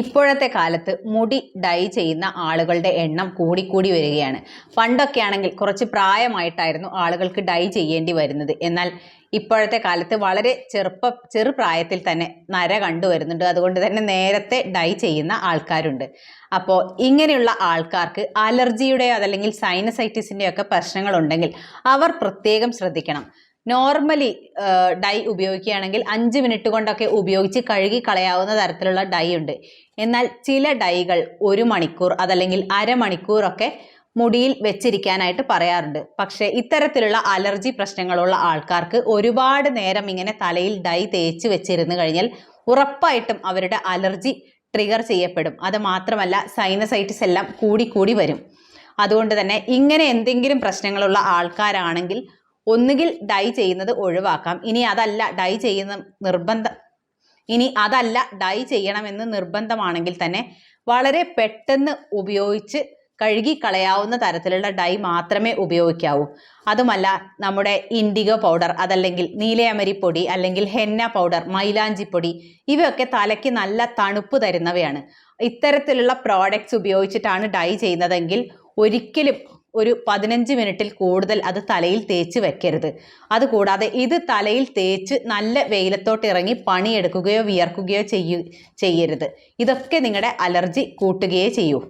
ഇപ്പോഴത്തെ കാലത്ത് മുടി ഡൈ ചെയ്യുന്ന ആളുകളുടെ എണ്ണം കൂടിക്കൂടി വരികയാണ്. പണ്ടൊക്കെ ആണെങ്കിൽ കുറച്ച് പ്രായമായിട്ടായിരുന്നു ആളുകൾക്ക് ഡൈ ചെയ്യേണ്ടി വരുന്നത്. എന്നാൽ ഇപ്പോഴത്തെ കാലത്ത് വളരെ ചെറുപ്പ ചെറുപ്രായത്തിൽ തന്നെ നര കണ്ടുവരുന്നുണ്ട് അതുകൊണ്ട് തന്നെ നേരത്തെ ഡൈ ചെയ്യുന്ന ആൾക്കാരുണ്ട്. അപ്പോൾ ഇങ്ങനെയുള്ള ആൾക്കാർക്ക് അലർജിയുടെയോ അതല്ലെങ്കിൽ സൈനസൈറ്റിസിന്റെയൊക്കെ പ്രശ്നങ്ങളുണ്ടെങ്കിൽ അവർ പ്രത്യേകം ശ്രദ്ധിക്കണം. നോർമലി ഡൈ ഉപയോഗിക്കുകയാണെങ്കിൽ അഞ്ച് മിനിറ്റ് കൊണ്ടൊക്കെ ഉപയോഗിച്ച് കഴുകി കളയാവുന്ന തരത്തിലുള്ള ഡൈ ഉണ്ട്. എന്നാൽ ചില ഡൈകൾ ഒരു മണിക്കൂർ അതല്ലെങ്കിൽ അരമണിക്കൂറൊക്കെ മുടിയിൽ വെച്ചിരിക്കാനായിട്ട് പറയാറുണ്ട്. പക്ഷേ ഇത്തരത്തിലുള്ള അലർജി പ്രശ്നങ്ങളുള്ള ആൾക്കാർക്ക് ഒരുപാട് നേരം ഇങ്ങനെ തലയിൽ ഡൈ തേച്ച് വെച്ചിരുന്നു കഴിഞ്ഞാൽ ഉറപ്പായിട്ടും അവരുടെ അലർജി ട്രിഗർ ചെയ്യപ്പെടും. അത് മാത്രമല്ല സൈനസൈറ്റിസ് എല്ലാം കൂടി കൂടി വരും. അതുകൊണ്ട് തന്നെ ഇങ്ങനെ എന്തെങ്കിലും പ്രശ്നങ്ങളുള്ള ആൾക്കാരാണെങ്കിൽ ഒന്നുകിൽ ഡൈ ചെയ്യുന്നത് ഒഴിവാക്കാം. ഇനി അതല്ല ഡൈ ചെയ്യുന്ന നിർബന്ധ ഇനി അതല്ല ഡൈ ചെയ്യണമെന്ന് നിർബന്ധമാണെങ്കിൽ തന്നെ വളരെ പെട്ടെന്ന് ഉപയോഗിച്ച് കഴുകി കളയാവുന്ന തരത്തിലുള്ള ഡൈ മാത്രമേ ഉപയോഗിക്കാവൂ. അതുമല്ല നമ്മുടെ ഇൻഡിഗോ പൗഡർ അതല്ലെങ്കിൽ നീലയമരിപ്പൊടി അല്ലെങ്കിൽ ഹെന്ന പൗഡർ മൈലാഞ്ചിപ്പൊടി ഇവയൊക്കെ തലയ്ക്ക് നല്ല തണുപ്പ് തരുന്നവയാണ്. ഇത്തരത്തിലുള്ള പ്രോഡക്റ്റ്സ് ഉപയോഗിച്ചിട്ടാണ് ഡൈ ചെയ്യുന്നതെങ്കിൽ ഒരിക്കലും ഒരു പതിനഞ്ച് മിനിറ്റിൽ കൂടുതൽ അത് തലയിൽ തേച്ച് വെക്കരുത്. അതുകൂടാതെ ഇത് തലയിൽ തേച്ച് നല്ല വെയിലത്തോട്ട് ഇറങ്ങി പണിയെടുക്കുകയോ വിയർക്കുകയോ ചെയ്യൂ ചെയ്യരുത്. ഇതൊക്കെ നിങ്ങളുടെ അലർജി കൂട്ടുകയേ ചെയ്യൂ.